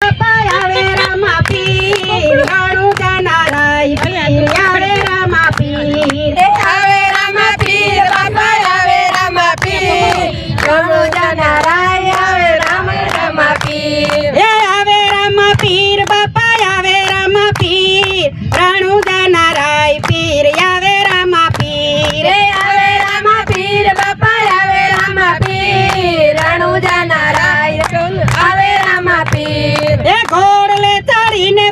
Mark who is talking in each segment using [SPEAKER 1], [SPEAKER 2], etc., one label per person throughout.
[SPEAKER 1] Bye-bye.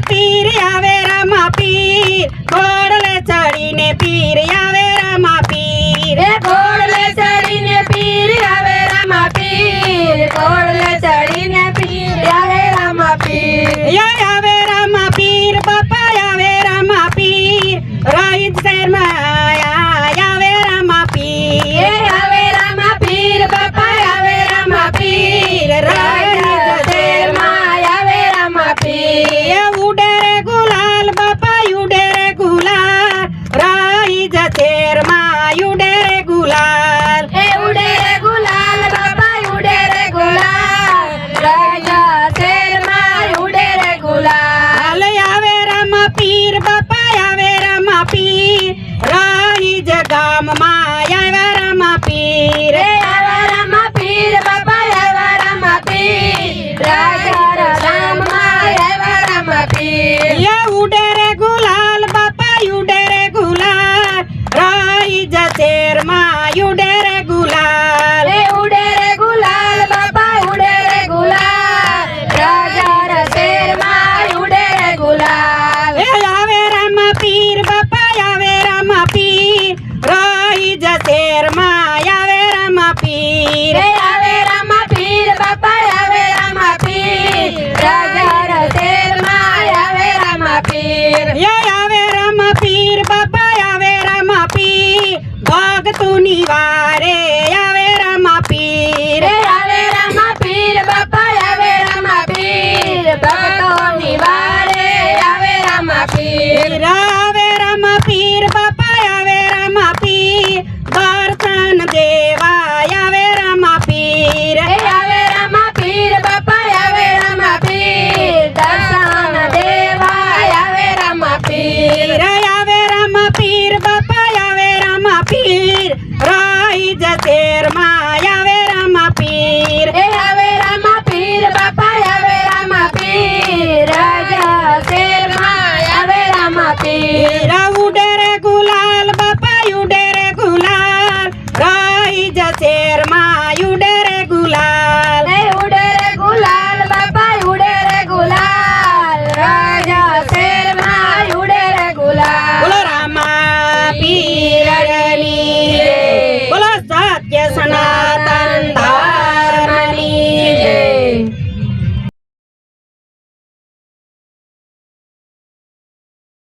[SPEAKER 1] പീരയാവേ regular.
[SPEAKER 2] Hey, ude regular, papa, ude regular. Raja Serma, ude regular.
[SPEAKER 1] Ale ave Rama Peer, papa, ave Rama Peer. Rahi Jagam Maa. ba.
[SPEAKER 2] હીરા
[SPEAKER 1] ઉડે રે ગુલાલ બાપા ઉડે રે ગુલાલ રહી જશે માં ઉડે રે ગુલાલ.
[SPEAKER 2] ઉડે રે ગુલાલ બાપા ઉડે રે ગુલાલ જશે માં ઉડે રે ગુલાલ. બોલો
[SPEAKER 1] રામા પીરની બોલો સત્ય સના